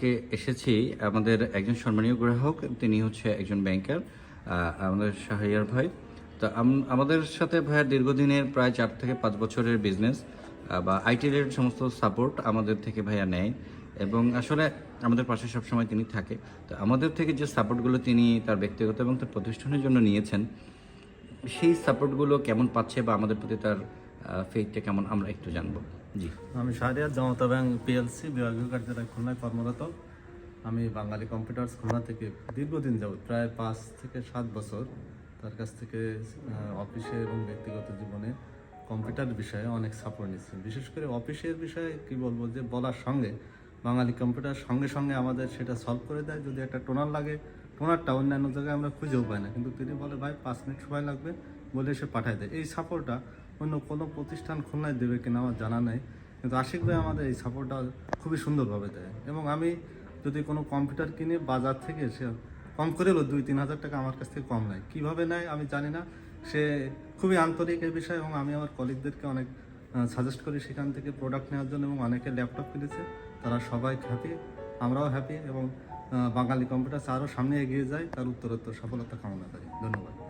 কে এসেছি আমাদের একজন সম্মানীয় গ্রাহক, তিনি হচ্ছে একজন ব্যাংকার আমাদের শাহরিয়ার ভাই। তো আমাদের সাথে ভাইয়ার দীর্ঘদিনের প্রায় চার থেকে পাঁচ বছরের বিজনেস বা আইটি রিলেটেড সমস্ত সাপোর্ট আমাদের থেকে ভাইয়া নেয় এবং আসলে আমাদের পাশে সবসময় তিনি থাকে। তো আমাদের থেকে যে সাপোর্টগুলো তিনি তার ব্যক্তিগত এবং তার প্রতিষ্ঠানের জন্য নিয়েছেন, সেই সাপোর্টগুলো কেমন পাচ্ছে বা আমাদের প্রতি তার ফেইথটা কেমন, আমরা একটু জানব। জি। আমি শাহরিয়ার, জনতা ব্যাংক পিএলসি বিভাগীয় কার্যালয় খুলনায় কর্মরত। আমি বাঙালি কম্পিউটার্স খুলনা থেকে দীর্ঘদিন যাব প্রায় পাঁচ থেকে সাত বছর তার কাছ থেকে অফিসে এবং ব্যক্তিগত জীবনে কম্পিউটার বিষয়ে অনেক সাপোর্ট নিচ্ছি। বিশেষ করে অফিসের বিষয়ে কি বলব যে, বলার সঙ্গে বাঙালি কম্পিউটার সঙ্গে সঙ্গে আমাদের সেটা সলভ করে দেয়। যদি একটা টোনার লাগে, টোনারটা অন্যান্য জায়গায় আমরা খুঁজেও পাই না। কিন্তু তিনি বলে, ভাই, পাঁচ মিনিট সময় লাগবে। বলে সে পাঠায় দেয়। এই সাপোর্টটা অন্য কোনো প্রতিষ্ঠান খুলনায় দেবে কিনা আমার জানা নেই। কিন্তু আশিক ভাই আমাদের এই সাপোর্টটা খুবই সুন্দরভাবে দেয়। এবং আমি যদি কোনো কম্পিউটার কিনে বাজার থেকে, সে কম করে হলো দুই, তিন হাজার টাকা আমার কাছ থেকে কম নেয়। কীভাবে নেয় আমি জানি না। সে খুবই আন্তরিক এই বিষয়ে এবং আমি আমার কলিগদেরকে অনেক সাজেস্ট করি সেখান থেকে প্রোডাক্ট নেওয়ার জন্য এবং অনেকে ল্যাপটপ কিনেছে। তারা সবাই হ্যাপি আমরাও হ্যাপি এবং বাঙালি কম্পিউটার আরও সামনে এগিয়ে যায়, তার উত্তরোত্তর সফলতা কামনা করি। ধন্যবাদ।